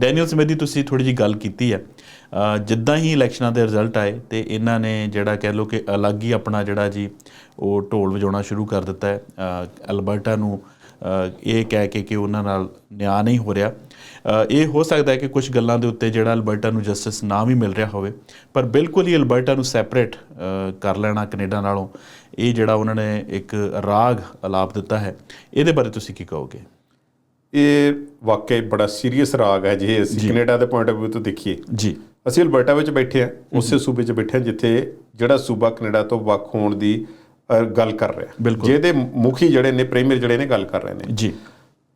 Daniel Smith ਦੀ ਤੁਸੀਂ ਥੋੜੀ ਜੀ ਗੱਲ ਕੀਤੀ ਹੈ। ਜਿੱਦਾਂ ਹੀ ਇਲੈਕਸ਼ਨਾਂ ਦੇ ਰਿਜ਼ਲਟ ਆਏ ਤੇ ਇਹਨਾਂ ਨੇ ਜਿਹੜਾ ਕਹਿ ਲਓ ਕਿ ਅਲੱਗ ਹੀ ਆਪਣਾ ਜਿਹੜਾ ਜੀ ਉਹ ਢੋਲ ਵਜਾਉਣਾ ਸ਼ੁਰੂ ਕਰ ਦਿੱਤਾ ਹੈ। ਅਲਬਰਟਾ ਨੂੰ ਇਹ ਕਹਿ ਕੇ ਕਿ ਉਹਨਾਂ ਨਾਲ ਨਿਆਂ ਨਹੀਂ ਹੋ ਰਿਹਾ। ਇਹ ਹੋ ਸਕਦਾ ਹੈ ਕਿ ਕੁਝ ਗੱਲਾਂ ਦੇ ਉੱਤੇ ਜਿਹੜਾ ਅਲਬਰਟਾ ਨੂੰ ਜਸਟਿਸ ਨਾ ਵੀ ਮਿਲ ਰਿਹਾ ਹੋਵੇ, ਪਰ ਬਿਲਕੁਲ ਹੀ ਅਲਬਰਟਾ ਨੂੰ ਸੈਪਰੇਟ ਕਰ ਲੈਣਾ ਕੈਨੇਡਾ ਨਾਲੋਂ, ਇਹ ਜਿਹੜਾ ਉਹਨਾਂ ਨੇ ਇੱਕ ਰਾਗ ਅਲਾਪ ਦਿੱਤਾ ਹੈ। ਇਹਦੇ ਬਾਰੇ ਤੁਸੀਂ ਕੀ ਕਹੋਗੇ? ਇਹ ਵਾਕਈ ਬੜਾ ਸੀਰੀਅਸ ਰਾਗ ਹੈ ਜੇ ਅਸੀਂ ਕੈਨੇਡਾ ਦੇ ਪੁਆਇੰਟ ਆਫ View ਤੋਂ ਦੇਖੀਏ। ਜੀ। ਅਸੀਂ ਅਲਬਰਟਾ ਵਿੱਚ ਬੈਠੇ ਆ ਉਸੇ ਸੂਬੇ 'ਚ ਬੈਠੇ ਆ ਜਿੱਥੇ ਜਿਹੜਾ ਸੂਬਾ ਕੈਨੇਡਾ ਤੋਂ ਵੱਖ ਹੋਣ ਦੀ ਗੱਲ ਕਰ ਰਿਹਾ। ਜਿਹਦੇ ਮੁਖੀ ਜਿਹੜੇ ਨੇ ਪ੍ਰੀਮੀਅਰ ਜਿਹੜੇ ਨੇ ਗੱਲ ਕਰ ਰਹੇ ਨੇ। ਜੀ।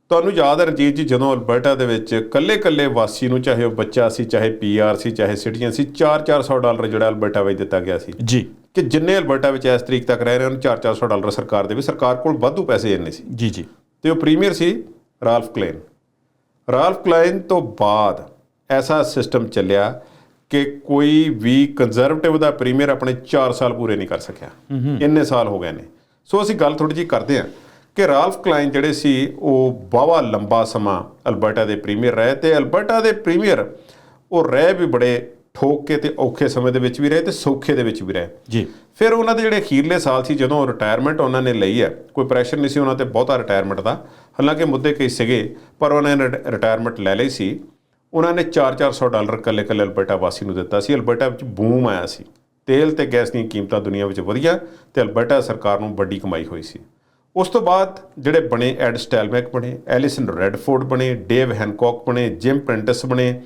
ਤੁਹਾਨੂੰ ਯਾਦ ਹੈ ਰਣਜੀਤ ਜੀ ਜਦੋਂ ਅਲਬਰਟਾ ਦੇ ਵਿੱਚ ਕੱਲੇ-ਕੱਲੇ ਵਾਸੀ ਨੂੰ ਚਾਹੇ ਉਹ ਬੱਚਾ ਸੀ ਚਾਹੇ ਪੀਆਰ ਸੀ ਚਾਹੇ ਸਿਟੀਜ਼ਨ ਸੀ 4-400 ਡਾਲਰ ਜਿਹੜਾ ਅਲਬਰਟਾ ਵਿੱਚ ਦਿੱਤਾ ਗਿਆ ਸੀ। ਜੀ। ਕਿ ਜਿੰਨੇ ਅਲਬਰਟਾ ਵਿੱਚ ਇਸ ਤਰੀਕ ਤੱਕ ਰਹਿ ਰਹੇ ਹਨ 4-400 ਡਾਲਰ ਸਰਕਾਰ ਦੇ ਵੀ। ਸਰਕਾਰ ਕੋਲ ਵਾਧੂ ਪੈਸੇ ਇੰਨੇ ਸੀ। ਜੀ ਜੀ। ਤੇ ਉਹ ਪ੍ਰੀਮੀਅਰ ਸੀ ਰਾਲਫ ਕਲੇਨ। ਰਾਲਫ ਕਲਾਈਨ ਤੋਂ ਬਾਅਦ ਐਸਾ ਸਿਸਟਮ ਚੱਲਿਆ ਕਿ ਕੋਈ ਵੀ ਕੰਜ਼ਰਵੇਟਿਵ ਦਾ ਪ੍ਰੀਮੀਅਰ ਆਪਣੇ 4 ਸਾਲ ਪੂਰੇ ਨਹੀਂ ਕਰ ਸਕਿਆ। ਇੰਨੇ ਸਾਲ ਹੋ ਗਏ ਨੇ। ਸੋ ਅਸੀਂ ਗੱਲ ਥੋੜੀ ਜੀ ਕਰਦੇ ਹਾਂ ਕਿ ਰਾਲਫ ਕਲਾਈਨ ਜਿਹੜੇ ਸੀ ਉਹ ਬਾਵਾ ਲੰਬਾ ਸਮਾਂ ਅਲਬਰਟਾ ਦੇ ਪ੍ਰੀਮੀਅਰ ਰਹੇ ਤੇ ਅਲਬਰਟਾ ਦੇ ਪ੍ਰੀਮੀਅਰ ਉਹ ਰਹਿ ਵੀ ਬੜੇ ਠੋਕ ਕੇ ਤੇ ਔਖੇ ਸਮੇਂ ਦੇ ਵਿੱਚ ਵੀ ਰਹੇ ਤੇ ਸੌਖੇ ਦੇ ਵਿੱਚ ਵੀ ਰਹੇ। ਜੀ। ਫਿਰ ਉਹਨਾਂ ਦੇ ਜਿਹੜੇ ਅਖੀਰਲੇ ਸਾਲ ਸੀ ਜਦੋਂ ਰਿਟਾਇਰਮੈਂਟ ਉਹਨਾਂ ਨੇ ਲਈ ਹੈ ਕੋਈ ਪ੍ਰੈਸ਼ਰ ਨਹੀਂ ਸੀ ਉਹਨਾਂ ਤੇ ਬਹੁਤਾ ਰਿਟਾਇਰਮੈਂਟ ਦਾ। ਹਾਲਾਂਕਿ ਮੁੱਦੇ ਕਈ ਸੀਗੇ ਪਰ ਉਹਨਾਂ ਨੇ ਰਿਟਾਇਰਮੈਂਟ ਲੈ ਲਈ ਸੀ। ਉਹਨਾਂ ਨੇ 4-400 ਡਾਲਰ ਕੱਲੇ ਕੱਲੇ ਅਲਬਰਟਾ ਵਾਸੀ ਨੂੰ ਦਿੱਤਾ ਸੀ। ਅਲਬਰਟਾ ਵਿੱਚ ਬੂਮ ਆਇਆ ਸੀ। ਤੇਲ ਤੇ ਗੈਸ ਦੀਆਂ ਕੀਮਤਾਂ ਦੁਨੀਆ ਵਿੱਚ ਵਧੀਆ ਤੇ ਅਲਬਰਟਾ ਸਰਕਾਰ ਨੂੰ ਵੱਡੀ ਕਮਾਈ ਹੋਈ ਸੀ। ਉਸ ਤੋਂ ਬਾਅਦ ਜਿਹੜੇ ਬਣੇ ਐਡ ਸਟੈਲਮੈਕ ਬਣੇ ਐਲਿਸਨ ਰੈਡਫੋਰਡ ਬਣੇ ਡੇਵ ਹੈਨਕੌਕ ਬਣੇ ਜਿਮ ਪ੍ਰਿੰਟਸ ਬਣੇ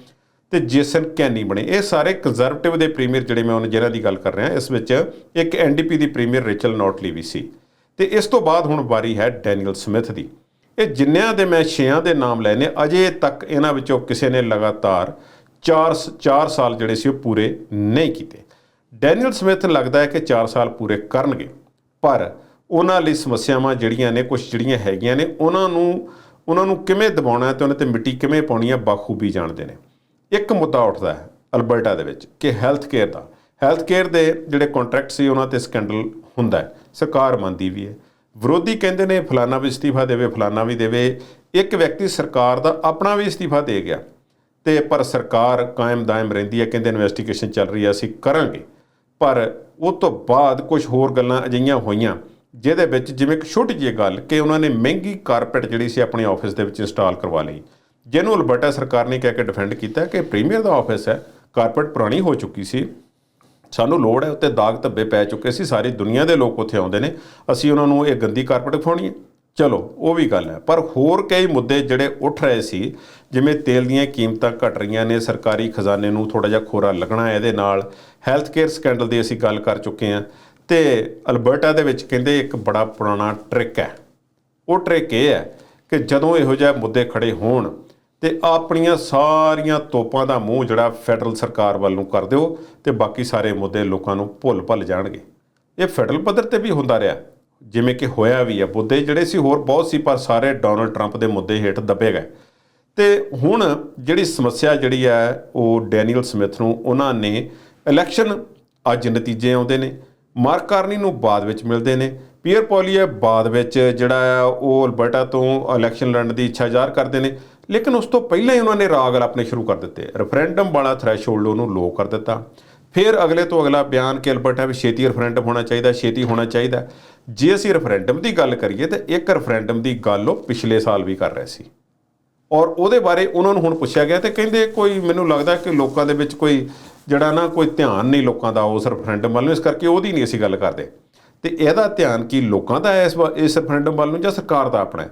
ਤੇ ਜੇਸਨ ਕੈਨੀ ਬਣੇ। ਇਹ ਸਾਰੇ ਕੰਜ਼ਰਵੇਟਿਵ ਦੇ ਪ੍ਰੀਮੀਅਰ ਜਿਹੜੇ ਮੈਂ ਉਹਨਾਂ ਜਿਹਨਾਂ ਦੀ ਗੱਲ ਕਰ ਰਿਹਾ, ਇਸ ਵਿੱਚ ਇੱਕ ਐਨਡੀਪੀ ਦੀ ਪ੍ਰੀਮੀਅਰ ਰਿਚਲ ਨੋਟਲੀ ਵੀ ਸੀ। ਤੇ ਇਸ ਤੋਂ ਬਾਅਦ ਹੁਣ ਵਾਰੀ ਹੈ ਡੈਨੀਅਲ ਸਮਿਥ ਦੀ। ਇਹ ਜਿੰਨਿਆਂ ਦੇ ਮੈਂ ਛੇਆਂ ਦੇ ਨਾਮ ਲਏ ਨੇ, ਅਜੇ ਤੱਕ ਇਹਨਾਂ ਵਿੱਚੋਂ ਕਿਸੇ ਨੇ ਲਗਾਤਾਰ 4 4 ਸਾਲ ਜਿਹੜੇ ਸੀ ਉਹ ਪੂਰੇ ਨਹੀਂ ਕੀਤੇ। ਡੈਨੀਅਲ ਸਮਿਥ ਲੱਗਦਾ ਹੈ ਕਿ 4 ਸਾਲ ਪੂਰੇ ਕਰਨਗੇ। ਪਰ ਉਹਨਾਂ ਲਈ ਸਮੱਸਿਆਵਾਂ ਜਿਹੜੀਆਂ ਨੇ ਕੁਝ ਜਿਹੜੀਆਂ ਹੈਗੀਆਂ ਨੇ, ਉਹਨਾਂ ਨੂੰ ਉਹਨਾਂ ਨੂੰ ਕਿਵੇਂ ਦਬਾਉਣਾ ਹੈ ਤੇ ਉਹਨਾਂ ਤੇ ਮਿੱਟੀ ਕਿਵੇਂ ਪਾਉਣੀ ਹੈ, ਬਾਖੂਬੀ ਜਾਣਦੇ ਨੇ। ਇੱਕ ਮੁੱਦਾ ਉੱਠਦਾ ਹੈ ਅਲਬਰਟਾ ਦੇ ਵਿੱਚ ਕਿ ਹੈਲਥ ਕੇਅਰ ਦਾ। ਹੈਲਥ ਕੇਅਰ ਦੇ ਜਿਹੜੇ ਕੰਟਰੈਕਟ ਸੀ ਉਹਨਾਂ ਤੇ ਸਕੈਂਡਲ ਹੁੰਦਾ ਹੈ। ਸਰਕਾਰ ਮੰਨਦੀ ਵੀ ਹੈ। ਵਿਰੋਧੀ ਕਹਿੰਦੇ ਨੇ ਫਲਾਨਾ ਵੀ ਅਸਤੀਫਾ ਦੇਵੇ, ਫਲਾਨਾ ਵੀ ਦੇਵੇ। ਇੱਕ ਵਿਅਕਤੀ ਸਰਕਾਰ ਦਾ ਆਪਣਾ ਵੀ ਅਸਤੀਫਾ ਦੇ ਗਿਆ ਤੇ ਪਰ ਸਰਕਾਰ ਕਾਇਮ ਦਾਇਮ ਰਹਿੰਦੀ ਹੈ, ਕਹਿੰਦੇ ਇਨਵੈਸਟੀਗੇਸ਼ਨ ਚੱਲ ਰਹੀ ਹੈ, ਅਸੀਂ ਕਰਾਂਗੇ। ਪਰ ਉਹ ਤੋਂ ਬਾਅਦ ਕੁਝ ਹੋਰ ਗੱਲਾਂ ਅਜਿਹੀਆਂ ਹੋਈਆਂ, ਜਿਹਦੇ ਵਿੱਚ ਜਿਵੇਂ ਇੱਕ ਛੋਟੀ ਜਿਹੀ ਗੱਲ ਕਿ ਉਹਨਾਂ ਨੇ ਮਹਿੰਗੀ ਕਾਰਪੈਟ ਜਿਹੜੀ ਸੀ ਆਪਣੇ ਆਫਿਸ ਦੇ ਵਿੱਚ ਇੰਸਟਾਲ ਕਰਵਾ ਲਈ। ਜਿਹਨੂੰ ਅਲਬਰਟਾ ਸਰਕਾਰ ਨੇ ਕਹਿ ਕੇ ਡਿਫੈਂਡ ਕੀਤਾ ਕਿ ਪ੍ਰੀਮੀਅਰ ਦਾ ਆਫਿਸ ਹੈ ਕਾਰਪੈਟ ਪੁਰਾਣੀ ਹੋ ਚੁੱਕੀ ਸੀ। ਸਾਨੂੰ ਲੋੜ ਹੈ ਉੱਤੇ ਦਾਗ ਧੱਬੇ ਪੈ ਚੁੱਕੇ ਸੀ, ਸਾਰੀ ਦੁਨੀਆ ਦੇ ਲੋਕ ਉੱਥੇ ਆਉਂਦੇ ਨੇ। ਅਸੀਂ ਉਹਨਾਂ ਨੂੰ ਇਹ ਗੰਦੀ ਕਾਰਪੈਟ ਖਵਾਉਣੀ ਹੈ। ਚਲੋ, ਉਹ ਵੀ ਗੱਲ ਹੈ। ਪਰ ਹੋਰ ਕਈ ਮੁੱਦੇ ਜਿਹੜੇ ਉੱਠ ਰਹੇ ਸੀ, ਜਿਵੇਂ ਤੇਲ ਦੀਆਂ ਕੀਮਤਾਂ ਘਟ ਰਹੀਆਂ ਨੇ, ਸਰਕਾਰੀ ਖਜ਼ਾਨੇ ਨੂੰ ਥੋੜਾ ਜਿਹਾ ਖੋਰਾ ਲੱਗਣਾ ਹੈ ਇਹਦੇ ਨਾਲ। ਹੈਲਥ ਕੇਅਰ ਸਕੈਂਡਲ ਦੀ ਅਸੀਂ ਗੱਲ ਕਰ ਚੁੱਕੇ ਹਾਂ। ਤੇ ਅਲਬਰਟਾ ਦੇ ਵਿੱਚ ਕਹਿੰਦੇ ਇੱਕ ਬੜਾ ਪੁਰਾਣਾ ਟ੍ਰਿਕ ਹੈ। ਉਹ ਟ੍ਰਿਕ ਇਹ ਹੈ ਕਿ ਜਦੋਂ ਇਹੋ ਜਿਹੇ ਮੁੱਦੇ ਖੜੇ ਹੋਣ ਤੇ ਆਪਣੀਆਂ ਸਾਰੀਆਂ ਤੋਪਾਂ ਦਾ ਮੂੰਹ ਜਿਹੜਾ ਫੈਡਰਲ ਸਰਕਾਰ ਵੱਲ ਨੂੰ ਕਰ ਦਿਓ ਤੇ ਬਾਕੀ ਸਾਰੇ ਮੁੱਦੇ ਲੋਕਾਂ ਨੂੰ ਭੁੱਲ ਭੱਲ ਜਾਣਗੇ। ਇਹ ਫੈਡਰਲ ਪੱਧਰ ਤੇ ਵੀ ਹੁੰਦਾ ਰਿਹਾ। ਜਿਵੇਂ ਕਿ ਹੋਇਆ ਵੀ ਹੈ ਮੁੱਦੇ ਜਿਹੜੇ ਸੀ ਹੋਰ ਬਹੁਤ ਸੀ, ਪਰ ਸਾਰੇ ਡੋਨਲਡ ਟਰੰਪ ਦੇ ਮੁੱਦੇ ਹੇਠ ਦੱਬੇ ਗਏ। ਤੇ ਹੁਣ ਜਿਹੜੀ ਸਮੱਸਿਆ ਜਿਹੜੀ ਹੈ ਉਹ ਡੈਨੀਅਲ ਸਮਿਥ ਨੂੰ ਉਹਨਾਂ ਨੇ ਇਲੈਕਸ਼ਨ ਅੱਜ ਨਤੀਜੇ ਆਉਂਦੇ ਨੇ, ਮਾਰਕ ਕਾਰਨੀ ਨੂੰ ਬਾਅਦ ਵਿੱਚ ਮਿਲਦੇ ਨੇ, ਪੀਅਰ ਪੋਲੀਏ ਬਾਅਦ ਵਿੱਚ ਜਿਹੜਾ ਆ, ਉਹ ਅਲਬਰਟਾ ਤੋਂ ਇਲੈਕਸ਼ਨ ਲੜਨ ਦੀ ਇੱਛਾ ਜ਼ਾਹਰ ਕਰਦੇ ਨੇ। ਲੇਕਿਨ ਉਸ ਤੋਂ ਪਹਿਲਾਂ ਹੀ ਉਹਨਾਂ ਨੇ ਰਾਗ ਆਪਣੇ ਸ਼ੁਰੂ ਕਰ ਦਿੱਤੇ। ਰੈਫਰੈਂਡਮ ਵਾਲਾ ਥ੍ਰੈਸ਼ਹੋਲਡ ਉਹਨੂੰ ਲੋ ਕਰ ਦਿੱਤਾ। ਫਿਰ ਅਗਲੇ ਤੋਂ ਅਗਲਾ ਬਿਆਨ ਕਿ ਅਲਬਰਟਾ ਵੀ ਛੇਤੀ ਰੈਫਰੈਂਡਮ ਹੋਣਾ ਚਾਹੀਦਾ, ਛੇਤੀ ਹੋਣਾ ਚਾਹੀਦਾ। ਜੇ ਅਸੀਂ ਰੈਫਰੈਂਡਮ ਦੀ ਗੱਲ ਕਰੀਏ ਤਾਂ ਇੱਕ ਰੈਫਰੈਂਡਮ ਦੀ ਗੱਲ ਉਹ ਪਿਛਲੇ ਸਾਲ ਵੀ ਕਰ ਰਹੇ ਸੀ। ਔਰ ਉਹਦੇ ਬਾਰੇ ਉਹਨਾਂ ਨੂੰ ਹੁਣ ਪੁੱਛਿਆ ਗਿਆ ਤੇ ਕਹਿੰਦੇ ਕੋਈ ਮੈਨੂੰ ਲੱਗਦਾ ਕਿ ਲੋਕਾਂ ਦੇ ਵਿੱਚ ਕੋਈ ਜਿਹੜਾ ਨਾ ਕੋਈ ਧਿਆਨ ਨਹੀਂ ਲੋਕਾਂ ਦਾ ਉਸ ਰੈਫਰੈਂਡਮ ਵੱਲ ਨੂੰ, ਇਸ ਕਰਕੇ ਉਹਦੀ ਨਹੀਂ ਅਸੀਂ ਗੱਲ ਕਰਦੇ। ਤੇ ਇਹਦਾ ਧਿਆਨ ਕੀ ਲੋਕਾਂ ਦਾ ਹੈ ਇਸ ਵਾ- ਇਸ ਰੈਫਰੈਂਡਮ ਵੱਲ ਨੂੰ ਜਾਂ ਸਰਕਾਰ ਦਾ ਆਪਣਾ ਹੈ?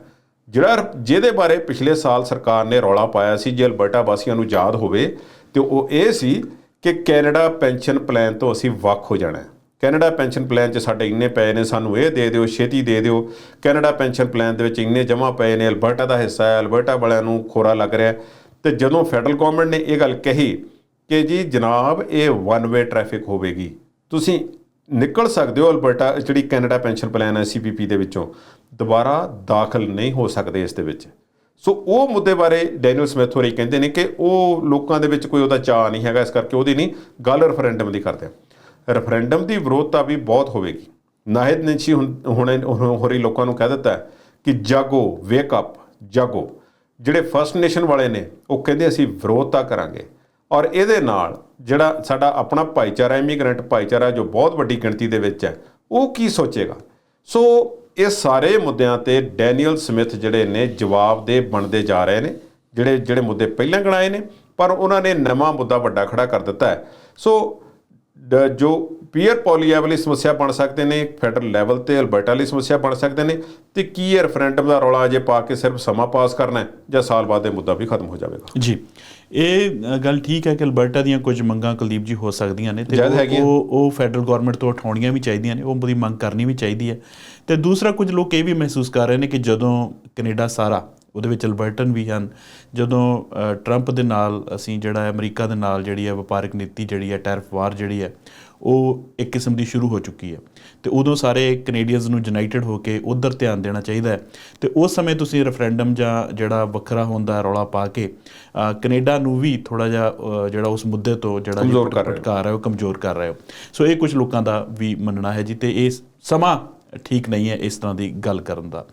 ਜਿਹੜਾ ਜਿਹਦੇ ਬਾਰੇ ਪਿਛਲੇ ਸਾਲ ਸਰਕਾਰ ਨੇ ਰੌਲਾ ਪਾਇਆ ਸੀ ਜੇ ਅਲਬਰਟਾ ਵਾਸੀਆਂ ਨੂੰ ਯਾਦ ਹੋਵੇ, ਤੇ ਉਹ ਇਹ ਸੀ ਕਿ ਕੈਨੇਡਾ ਪੈਨਸ਼ਨ ਪਲਾਨ ਤੋਂ ਅਸੀਂ ਵੱਖ ਹੋ ਜਾਣਾ ਹੈ। ਕੈਨੇਡਾ ਪੈਨਸ਼ਨ ਪਲਾਨ 'ਚ ਸਾਡੇ ਇੰਨੇ ਪਏ ਨੇ, ਸਾਨੂੰ ਇਹ ਦੇ ਦਿਓ, ਛੇਤੀ ਦੇ ਦਿਓ। ਕੈਨੇਡਾ ਪੈਨਸ਼ਨ ਪਲਾਨ ਦੇ ਵਿੱਚ ਇੰਨੇ ਜਮ੍ਹਾਂ ਪਏ ਨੇ, ਅਲਬਰਟਾ ਦਾ ਹਿੱਸਾ ਹੈ, ਅਲਬਰਟਾ ਵਾਲਿਆਂ ਨੂੰ ਖੋਰਾ ਲੱਗ ਰਿਹਾ ਹੈ। ਤੇ ਜਦੋਂ ਫੈਡਰਲ ਗਵਰਨਮੈਂਟ ਨੇ ਇਹ ਗੱਲ ਕਹੀ ਕਿ ਜੀ ਜਨਾਬ, ਇਹ ਵਨ ਵੇ ਟ੍ਰੈਫਿਕ ਹੋਵੇਗੀ, ਤੁਸੀਂ ਨਿਕਲ ਸਕਦੇ ਹੋ ਅਲਬਰਟਾ, ਜਿਹੜੀ ਕੈਨੇਡਾ ਪੈਨਸ਼ਨ ਪਲਾਨ ਹੈ ਸੀਪੀਪੀ ਦੇ ਵਿੱਚੋਂ। ਦੁਬਾਰਾ ਦਾਖਲ ਨਹੀਂ ਹੋ ਸਕਦੇ ਇਸ ਦੇ ਵਿੱਚ। ਸੋ ਉਹ ਮੁੱਦੇ ਬਾਰੇ ਡੈਨੀਅਲ ਸਮਿਥ ਹੋਰੀ ਕਹਿੰਦੇ ਨੇ ਕਿ ਉਹ ਲੋਕਾਂ ਦੇ ਵਿੱਚ ਕੋਈ ਉਹਦਾ ਚਾਹ ਨਹੀਂ ਹੈਗਾ, ਇਸ ਕਰਕੇ ਉਹਦੀ ਨਹੀਂ, ਗੱਲ ਰੈਫਰੈਂਡਮ ਦੀ ਕਰਦੇ ਆ। ਰੈਫਰੈਂਡਮ ਦੀ ਵਿਰੋਧਤਾ ਵੀ ਬਹੁਤ ਹੋਵੇਗੀ। ਨਾਹਿਦ ਨਿੰਚੀ ਹੁਣ, ਹੁਣੇ ਹੋਰੀ ਲੋਕਾਂ ਨੂੰ ਕਹਿ ਦਿੱਤਾ ਕਿ ਜਾਗੋ ਵੇਕ ਅਪ ਜਾਗੋ। ਜਿਹੜੇ ਫਰਸਟ ਨੇਸ਼ਨ ਵਾਲੇ ਨੇ, ਉਹ ਕਹਿੰਦੇ ਅਸੀਂ ਵਿਰੋਧਤਾ ਕਰਾਂਗੇ। ਔਰ ਇਹਦੇ ਨਾਲ ਜਿਹੜਾ ਸਾਡਾ ਆਪਣਾ ਭਾਈਚਾਰਾ ਇਮੀਗ੍ਰੈਂਟ ਭਾਈਚਾਰਾ ਜੋ ਬਹੁਤ ਵੱਡੀ ਗਿਣਤੀ ਦੇ ਵਿੱਚ ਹੈ, ਉਹ ਕੀ ਸੋਚੇਗਾ? ਸੋ ਇਹ ਸਾਰੇ ਮੁੱਦਿਆਂ ਤੇ ਡੈਨੀਅਲ ਸਮਿਥ ਜਿਹੜੇ ਨੇ ਜਵਾਬ ਦੇ ਬਣਦੇ ਜਾ ਰਹੇ ਨੇ, ਜਿਹੜੇ ਜਿਹੜੇ ਮੁੱਦੇ ਪਹਿਲਾਂ ਗਣਾਏ ਨੇ, ਪਰ ਉਹਨਾਂ ਨੇ ਨਵਾਂ ਮੁੱਦਾ ਵੱਡਾ ਖੜਾ ਕਰ ਦਿੱਤਾ ਹੈ। ਸੋ ਜੋ ਪੀਅਰ ਪੋਲੀਆ ਵਾਲੀ ਸਮੱਸਿਆ ਬਣ ਸਕਦੇ ਨੇ ਫੈਡਰਲ ਲੈਵਲ ਤੇ ਅਲਬਰਟਾ ਲਈ ਸਮੱਸਿਆ ਬਣ ਸਕਦੇ ਨੇ ਤੇ ਕੀ ਇਹ ਰੈਫਰੈਂਡਮ ਦਾ ਰੌਲਾ ਅਜੇ ਪਾ ਕੇ ਸਿਰਫ ਸਮਾਂ ਪਾਸ ਕਰਨਾ ਹੈ ਜਾਂ ਸਾਲ ਬਾਅਦ ਇਹ ਮੁੱਦਾ ਵੀ ਖਤਮ ਹੋ ਜਾਵੇਗਾ ਜੀ ਇਹ ਗੱਲ ਠੀਕ ਹੈ ਕਿ ਅਲਬਰਟਾ ਦੀਆਂ ਕੁਝ ਮੰਗਾਂ ਕੁਲਦੀਪ ਜੀ ਹੋ ਸਕਦੀਆਂ ਨੇ ਤੇ ਉਹ-। ਉਹ ਫੈਡਰਲ ਗਵਰਨਮੈਂਟ ਤੋਂ ਉਠਾਉਣੀਆਂ ਵੀ ਚਾਹੀਦੀਆਂ ਨੇ ਉਹ ਉਹਦੀ ਮੰਗ ਕਰਨੀ ਵੀ ਚਾਹੀਦੀ ਹੈ ਤੇ ਦੂਸਰਾ ਕੁਝ ਲੋਕ ਇਹ ਵੀ ਮਹਿਸੂਸ ਕਰ ਰਹੇ ਨੇ ਕਿ ਜਦੋਂ ਕੈਨੇਡਾ ਸਾਰਾ ਉਹਦੇ ਵਿੱਚ ਅਲਬਰਟਨ ਵੀ ਹਨ। ਜਦੋਂ ਟਰੰਪ ਦੇ ਨਾਲ ਅਸੀਂ ਜਿਹੜਾ ਹੈ ਅਮਰੀਕਾ ਦੇ ਨਾਲ ਜਿਹੜੀ ਹੈ ਵਪਾਰਕ ਨੀਤੀ ਜਿਹੜੀ ਹੈ ਟੈਰਿਫ ਵਾਰ ਜਿਹੜੀ ਹੈ ਉਹ ਇੱਕ ਕਿਸਮ ਦੀ ਸ਼ੁਰੂ ਹੋ ਚੁੱਕੀ ਹੈ। ਤੇ ਉਦੋਂ ਸਾਰੇ ਕੈਨੇਡੀਅਨਸ ਨੂੰ ਯੂਨਾਈਟਿਡ ਹੋ ਕੇ ਉਧਰ ਧਿਆਨ ਦੇਣਾ ਚਾਹੀਦਾ ਹੈ। ਤੇ ਉਸ ਸਮੇਂ ਤੁਸੀਂ ਰੈਫਰੈਂਡਮ ਜਾਂ ਜਿਹੜਾ ਵੱਖਰਾ ਹੁੰਦਾ ਰੌਲਾ ਪਾ ਕੇ ਕੈਨੇਡਾ ਨੂੰ ਵੀ ਥੋੜਾ ਜਿਹਾ ਜਿਹੜਾ ਉਸ ਮੁੱਦੇ ਤੋਂ ਜਿਹੜਾ। ਭਟਕਾ ਰਹੇ ਹੋ ਕਮਜ਼ੋਰ ਕਰ ਰਹੇ ਹੋ। ਸੋ ਇਹ ਕੁਝ ਲੋਕਾਂ ਦਾ ਵੀ ਮੰਨਣਾ ਹੈ ਜੀ ਤੇ ਇਹ ਸਮਾਂ ਠੀਕ ਨਹੀਂ ਹੈ ਇਸ ਤਰ੍ਹਾਂ ਦੀ ਗੱਲ ਕਰਨ ਦਾ।